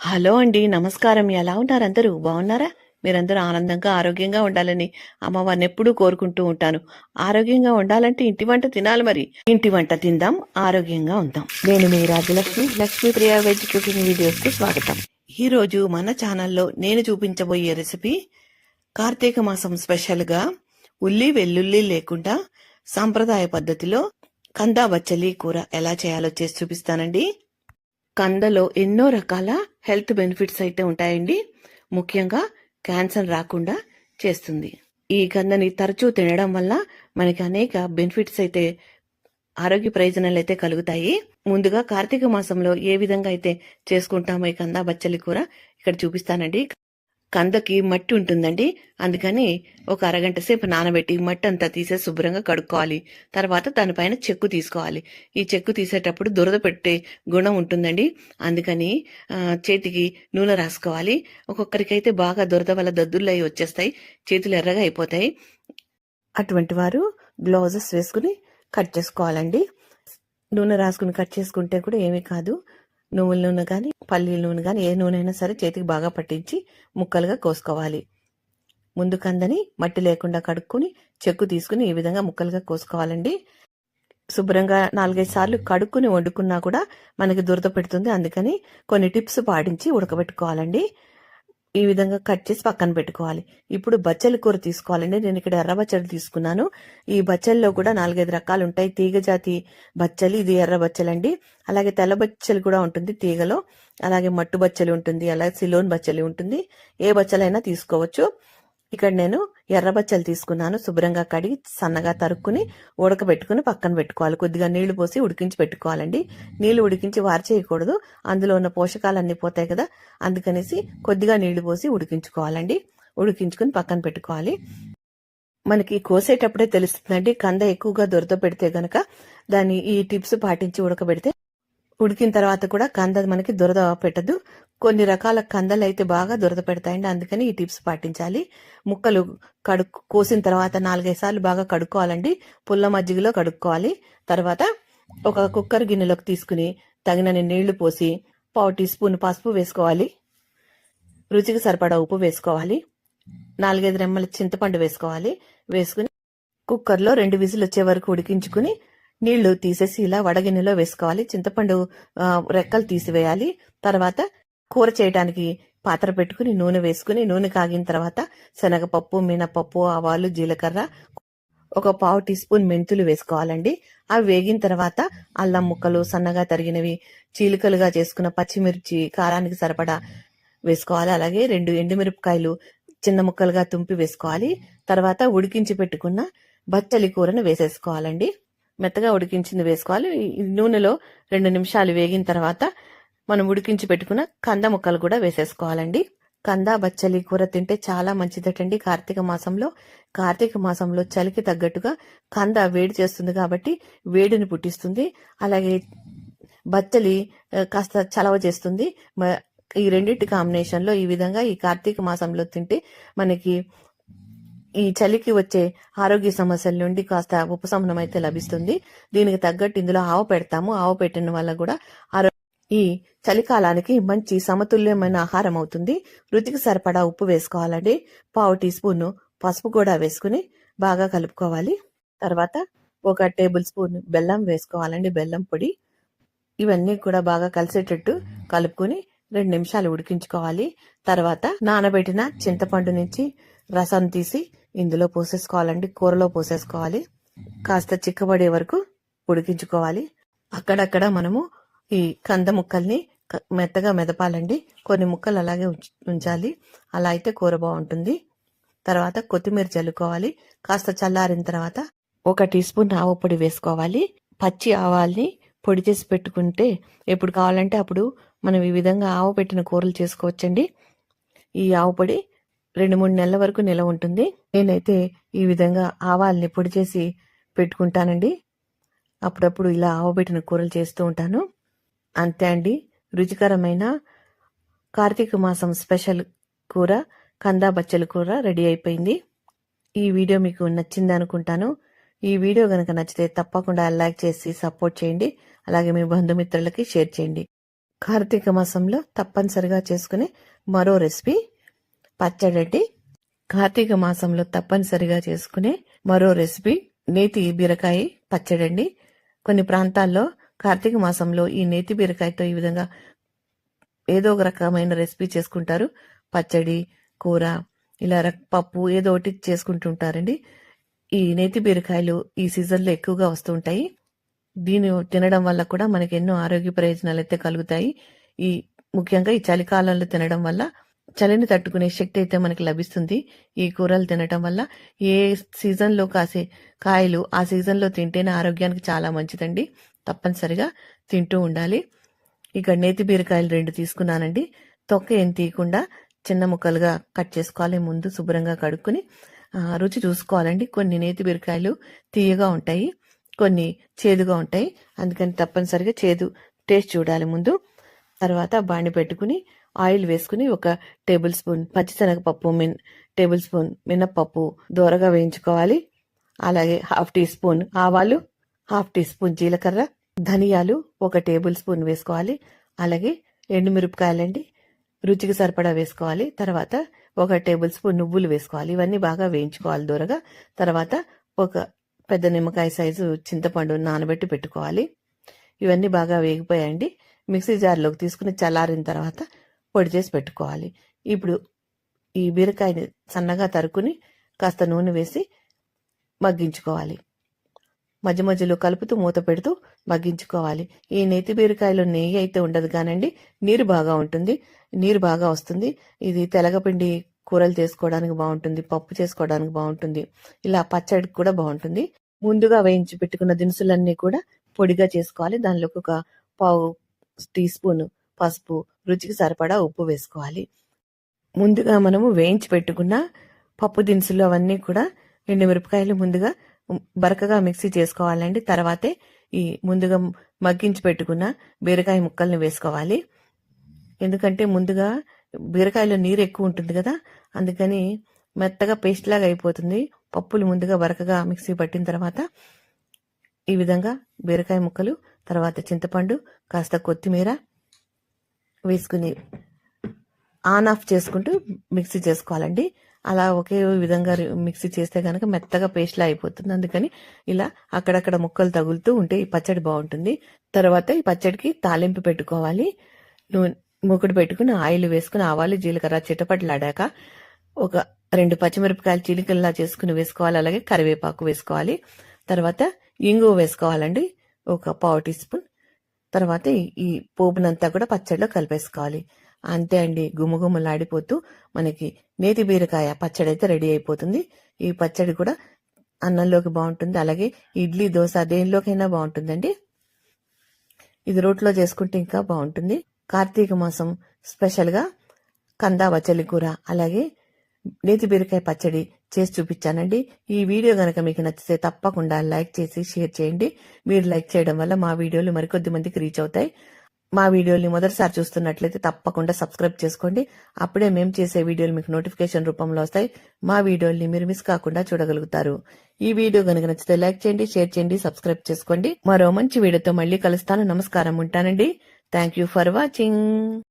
Hello అండి నమస్కారం. ఎలా ఉన్నారు అందరూ? బాగున్నారా? మీరందరూ ఆనందంగా ఆరోగ్యంగా ఉండాలని అమ్మవారిని ఎప్పుడూ కోరుకుంటూ ఉంటాను. ఆరోగ్యంగా ఉండాలంటే ఇంటి వంట తినాలి మరి. ఇంటి వంట తిందాం ఆరోగ్యంగా ఉందాం. నేను మీ రాజలక్ష్మి లక్ష్మీ ప్రియ వెజ్ కుకింగ్ వీడియోస్కి స్వాగతం. ఈరోజు మన ఛానల్లో నేను చూపించబోయే రెసిపీ కార్తీక మాసం స్పెషల్గా ఉల్లి వెల్లుల్లి లేకుండా సాంప్రదాయ పద్ధతిలో కందా బచ్చలి కూర ఎలా చేయాలో చేసి చూపిస్తానండి. కందలో ఎన్నో రకాల హెల్త్ బెనిఫిట్స్ అయితే ఉంటాయండి. ముఖ్యంగా క్యాన్సర్ రాకుండా చేస్తుంది. ఈ కందని తరచూ తినడం వల్ల మనకి అనేక బెనిఫిట్స్ అయితే ఆరోగ్య ప్రయోజనాలు అయితే కలుగుతాయి. ముందుగా కార్తీక మాసంలో ఏ విధంగా అయితే చేసుకుంటామో ఈ కంద బచ్చలి కూర ఇక్కడ చూపిస్తానండి. కందకి మట్టి ఉంటుందండి. అందుకని ఒక అరగంట సేపు నానబెట్టి మట్టి అంతా తీసే శుభ్రంగా కడుక్కోవాలి. తర్వాత దానిపైన చెక్కు తీసుకోవాలి. ఈ చెక్కు తీసేటప్పుడు దురద పెట్టే గుణం ఉంటుందండి. అందుకని చేతికి నూనె రాసుకోవాలి. ఒక్కొక్కరికైతే బాగా దురద వల్ల దద్దుర్లు అయి వచ్చేస్తాయి. చేతులు ఎర్రగా అయిపోతాయి. అటువంటి వారు గ్లౌజెస్ వేసుకుని కట్ చేసుకోవాలండి. నూనె రాసుకుని కట్ చేసుకుంటే కూడా ఏమీ కాదు. నువ్వుల నూనె కానీ పల్లీల నూనె కానీ ఏ నూనె అయినా సరే చేతికి బాగా పట్టించి ముక్కలుగా కోసుకోవాలి. ముందు కందని మట్టి లేకుండా కడుక్కొని చెక్కు తీసుకుని ఈ విధంగా ముక్కలుగా కోసుకోవాలండి. శుభ్రంగా నాలుగైదు సార్లు కడుక్కుని వండుకున్నా కూడా మనకి దురద పెడుతుంది. అందుకని కొన్ని టిప్స్ పాటించి ఉడకబెట్టుకోవాలండి. ఈ విధంగా కట్ చేసి పక్కన పెట్టుకోవాలి. ఇప్పుడు బచ్చలి కూర తీసుకోవాలండి. నేను ఇక్కడ ఎర్ర బచ్చలు తీసుకున్నాను. ఈ బచ్చల్లో కూడా నాలుగైదు రకాలు ఉంటాయి. తీగ జాతి బచ్చలి ఇది ఎర్ర బచ్చలండి. అండి అలాగే తెల్ల బచ్చలు కూడా ఉంటుంది తీగలో. అలాగే మట్టు బచ్చలి ఉంటుంది. అలాగే సిలోన్ బచ్చలి ఉంటుంది. ఏ బచ్చలైనా తీసుకోవచ్చు. ఇక్కడ నేను ఎర్రబచ్చలు తీసుకున్నాను శుభ్రంగా కడిగి సన్నగా తరుక్కుని ఉడకబెట్టుకుని పక్కన పెట్టుకోవాలి. కొద్దిగా నీళ్ళు పోసి ఉడికించి పెట్టుకోవాలండి. నీళ్ళు ఉడికించి వారి చేయకూడదు. అందులో ఉన్న పోషకాలన్నీ పోతాయి కదా అందుకనేసి కొద్దిగా నీళ్ళు పోసి ఉడికించుకోవాలండి. ఉడికించుకుని పక్కన పెట్టుకోవాలి. మనకి కోసేటప్పుడే తెలుస్తుందండి కంద ఎక్కువగా దొరద పెడితే గనక దాన్ని ఈ టిప్స్ పాటించి ఉడకబెడితే ఉడికిన తర్వాత కూడా కంద మనకి దురద పెట్టదు. కొన్ని రకాల కందలు అయితే బాగా దురద పెడతాయండి. అందుకని ఈ టిప్స్ పాటించాలి. ముక్కలు కడుక్కు కోసిన తర్వాత నాలుగైదు సార్లు బాగా కడుక్కోవాలండి. పుల్ల మజ్జిగలో కడుక్కోవాలి. తర్వాత ఒక కుక్కర్ గిన్నెలోకి తీసుకుని తగినన్ని నీళ్ళు పోసి పావు టీ స్పూన్ పసుపు వేసుకోవాలి. రుచికి సరిపడా ఉప్పు వేసుకోవాలి. నాలుగైదు రెమ్మల చింతపండు వేసుకోవాలి. వేసుకుని కుక్కర్లో రెండు విజిల్ వచ్చే వరకు ఉడికించుకుని నీళ్ళు తీసేసి ఇలా వడగిన్నెలో వేసుకోవాలి. చింతపండు రెక్కలు తీసివేయాలి. తర్వాత కూర చేయడానికి పాత్ర పెట్టుకుని నూనె వేసుకుని నూనె కాగిన తర్వాత శనగపప్పు మినపప్పు ఆవాలు జీలకర్ర ఒక పావు టీ స్పూన్ మెంతులు వేసుకోవాలండి. అవి వేగిన తర్వాత అల్లం ముక్కలు సన్నగా తరిగినవి చీలికలుగా చేసుకున్న పచ్చిమిర్చి కారానికి సరిపడా వేసుకోవాలి. అలాగే రెండు ఎండుమిరపకాయలు చిన్న ముక్కలుగా తుంపి వేసుకోవాలి. తర్వాత ఉడికించి పెట్టుకున్న బచ్చలి కూరను వేసేసుకోవాలండి. మెత్తగా ఉడికించింది వేసుకోవాలి. ఈ నూనెలో రెండు నిమిషాలు వేగిన తర్వాత మనం ఉడికించి పెట్టుకున్న కంద ముక్కలు కూడా వేసేసుకోవాలండి. కంద బచ్చలి కూర తింటే చాలా మంచిదటండి. కార్తీక మాసంలో కార్తీక మాసంలో చలికి తగ్గట్టుగా కంద వేడి చేస్తుంది కాబట్టి వేడిని పుట్టిస్తుంది. అలాగే బచ్చలి కాస్త చలవ చేస్తుంది. ఈ రెండింటి కాంబినేషన్లో ఈ విధంగా ఈ కార్తీక మాసంలో తింటే మనకి ఈ చలికి వచ్చే ఆరోగ్య సమస్యల నుండి కాస్త ఉపశమనం అయితే లభిస్తుంది. దీనికి తగ్గట్టు ఇందులో ఆవు పెడతాము. ఆవు పెట్టిన వల్ల కూడా ఆరో ఈ చలికాలానికి మంచి సమతుల్యమైన ఆహారం అవుతుంది. రుచికి సరిపడా ఉప్పు వేసుకోవాలండి. పావు టీ స్పూన్ పసుపు కూడా వేసుకుని బాగా కలుపుకోవాలి. తర్వాత ఒక టేబుల్ స్పూన్ బెల్లం వేసుకోవాలండి. బెల్లం పొడి. ఇవన్నీ కూడా బాగా కలిసేటట్టు కలుపుకొని రెండు నిమిషాలు ఉడికించుకోవాలి. తర్వాత నానబెట్టిన చింతపండు నుంచి రసం తీసి ఇందులో పోసేసుకోవాలండి. కూరలో పోసేసుకోవాలి. కాస్త చిక్కబడే వరకు ఉడికించుకోవాలి. అక్కడక్కడ మనము ఈ కంద ముక్కల్ని మెత్తగా మెదపాలండి. కొన్ని ముక్కలు అలాగే ఉంచాలి. అలా అయితే కూర బాగుంటుంది. తర్వాత కొత్తిమీర చల్లుకోవాలి. కాస్త చల్లారిన తర్వాత ఒక టీ స్పూన్ ఆవు పొడి వేసుకోవాలి. పచ్చి ఆవాల్ని పొడి చేసి పెట్టుకుంటే ఎప్పుడు కావాలంటే అప్పుడు మనం ఈ విధంగా ఆవు పెట్టిన కూరలు చేసుకోవచ్చండి. ఈ ఆవు పొడి రెండు మూడు నెలల వరకు నిల ఉంటుంది. నేనైతే ఈ విధంగా ఆవాల్ని పొడి చేసి పెట్టుకుంటానండి. అప్పుడప్పుడు ఇలా ఆవబెట్టిన కూరలు చేస్తూ ఉంటాను. అంతే అండి. రుచికరమైన కార్తీక మాసం స్పెషల్ కూర కందా బచ్చల కూర రెడీ అయిపోయింది. ఈ వీడియో మీకు నచ్చింది అనుకుంటాను. ఈ వీడియో కనుక నచ్చితే తప్పకుండా లైక్ చేసి సపోర్ట్ చేయండి. అలాగే మీ బంధుమిత్రులకి షేర్ చేయండి. కార్తీక మాసంలో తప్పనిసరిగా చేసుకునే మరో రెసిపీ పచ్చడి కార్తీక మాసంలో తప్పనిసరిగా చేసుకునే మరో రెసిపీ నేతి బీరకాయ పచ్చడండి కొన్ని ప్రాంతాల్లో కార్తీక మాసంలో ఈ నేతి బీరకాయతో ఈ విధంగా ఏదో ఒక రకమైన రెసిపీ చేసుకుంటారు. పచ్చడి కూర ఇలా పప్పు ఏదో ఒకటి చేసుకుంటుంటారండి. ఈ నేతి బీరకాయలు ఈ సీజన్లో ఎక్కువగా వస్తూ ఉంటాయి. దీన్ని తినడం వల్ల కూడా మనకి ఎన్నో ఆరోగ్య ప్రయోజనాలు అయితే కలుగుతాయి. ఈ ముఖ్యంగా ఈ చలికాలంలో తినడం వల్ల చలిని తట్టుకునే శక్తి అయితే మనకి లభిస్తుంది ఈ కూరలు తినటం వల్ల. ఏ సీజన్లో కాసే కాయలు ఆ సీజన్లో తింటేనే ఆరోగ్యానికి చాలా మంచిదండి. తప్పనిసరిగా తింటూ ఉండాలి. ఇక నేతి బీరకాయలు రెండు తీసుకున్నానండి. తొక్క ఏం తీయకుండా చిన్న ముక్కలుగా కట్ చేసుకోవాలి. ముందు శుభ్రంగా కడుక్కొని ఆ, రుచి చూసుకోవాలండి. కొన్ని నేతి బీరకాయలు తీయగా ఉంటాయి కొన్ని చేదుగా ఉంటాయి. అందుకని తప్పనిసరిగా చేదు టేస్ట్ చూడాలి ముందు. తర్వాత బాండి పెట్టుకుని ఆయిల్ వేసుకుని ఒక టేబుల్ స్పూన్ పచ్చిశనగపప్పు మిన్ టేబుల్ స్పూన్ మినప్పప్పు దోరగా వేయించుకోవాలి. అలాగే హాఫ్ టీ స్పూన్ ఆవాలు హాఫ్ టీ స్పూన్ జీలకర్ర ధనియాలు ఒక టేబుల్ స్పూన్ వేసుకోవాలి. అలాగే ఎండుమిరపకాయలండి రుచికి సరిపడా వేసుకోవాలి. తర్వాత ఒక టేబుల్ స్పూన్ నువ్వులు వేసుకోవాలి. ఇవన్నీ బాగా వేయించుకోవాలి దూరగా. తర్వాత ఒక పెద్ద నిమ్మకాయ సైజు చింతపండు నానబెట్టి పెట్టుకోవాలి. ఇవన్నీ బాగా వేగిపోయాయండి. మిక్సీ జార్లోకి తీసుకుని చల్లారిన తర్వాత పొడి చేసి పెట్టుకోవాలి. ఇప్పుడు ఈ బీరకాయని సన్నగా తరుకుని కాస్త నూనె వేసి మగ్గించుకోవాలి. మధ్య మధ్యలో కలుపుతూ మూత పెడుతూ మగ్గించుకోవాలి. ఈ నేతి బీరకాయలో నెయ్యి అయితే ఉండదు కానండి నీరు బాగా ఉంటుంది. నీరు బాగా వస్తుంది. ఇది తెలగపిండి కూరలు చేసుకోవడానికి బాగుంటుంది పప్పు చేసుకోవడానికి బాగుంటుంది. ఇలా పచ్చడికి కూడా బాగుంటుంది. ముందుగా వేయించి పెట్టుకున్న దినుసులన్నీ కూడా పొడిగా చేసుకోవాలి. దానిలోకి ఒక పావు టీ స్పూన్ పసుపు రుచికి సరిపడా ఉప్పు వేసుకోవాలి. ముందుగా మనము వేయించి పెట్టుకున్న పప్పు దినుసులు అవన్నీ కూడా ఎండుమిరపకాయలు ముందుగా బరకగా మిక్సీ చేసుకోవాలండి. తర్వాతే ఈ ముందుగా మగ్గించి పెట్టుకున్న బీరకాయ ముక్కల్ని వేసుకోవాలి. ఎందుకంటే ముందుగా బీరకాయలో నీరు ఎక్కువ ఉంటుంది కదా అందుకని మెత్తగా పేస్ట్ లాగా అయిపోతుంది. పప్పులు ముందుగా బరకగా మిక్సీ పట్టిన తర్వాత ఈ విధంగా బీరకాయ ముక్కలు తర్వాత చింతపండు కాస్త కొత్తిమీర వేసుకుని ఆన్ ఆఫ్ చేసుకుంటూ మిక్సీ చేసుకోవాలండి. అలా ఒకే విధంగా మిక్సీ చేస్తే కనుక మెత్తగా పేస్ట్లా అయిపోతుంది. అందుకని ఇలా అక్కడక్కడ ముక్కలు తగులుతూ ఉంటే ఈ పచ్చడి బాగుంటుంది. తర్వాత ఈ పచ్చడికి తాలింపు పెట్టుకోవాలి. నూనె మూకుడు పెట్టుకుని ఆయిల్ వేసుకుని ఆవాలు జీలకర్ర చిట్టపట్లాడాక ఒక రెండు పచ్చిమిరపకాయలు చిలికల్లా చేసుకుని వేసుకోవాలి. అలాగే కరివేపాకు వేసుకోవాలి. తర్వాత ఇంగువ వేసుకోవాలండి. ఒక పావు టీ స్పూన్. తర్వాత ఈ- పోపునంతా కూడా పచ్చడిలో కలిపేసుకోవాలి. అంతే అండి గుమగుమలాడిపోతూ మనకి నేతి బీరకాయ పచ్చడి అయితే రెడీ అయిపోతుంది. ఈ పచ్చడి కూడా అన్నంలోకి బాగుంటుంది అలాగే ఇడ్లీ దోశ దేనిలోకైనా బాగుంటుందండి. ఇది రోట్లో చేసుకుంటే ఇంకా బాగుంటుంది. కార్తీక మాసం స్పెషల్గా కందా బచ్చలి కూర అలాగే నేతి బీరకాయ పచ్చడి చేసి చూపించానండి. ఈ వీడియో గనక మీకు నచ్చితే తప్పకుండా లైక్ చేసి షేర్ చేయండి. మీరు లైక్ చేయడం వల్ల మా వీడియోలు మరికొద్ది మందికి రీచ్ అవుతాయి. మా వీడియోని మొదటిసారి చూస్తున్నట్లయితే తప్పకుండా సబ్స్క్రైబ్ చేసుకోండి. అప్పుడే మేము చేసే వీడియోలు మీకు నోటిఫికేషన్ రూపంలో వస్తాయి. మా వీడియోల్ని మీరు మిస్ కాకుండా చూడగలుగుతారు. ఈ వీడియో కనుక నచ్చితే లైక్ చేయండి షేర్ చేయండి సబ్స్క్రైబ్ చేసుకోండి. మరో మంచి వీడియోతో మళ్ళీ కలుస్తాను. నమస్కారం. ఉంటానండి. Thank you for watching.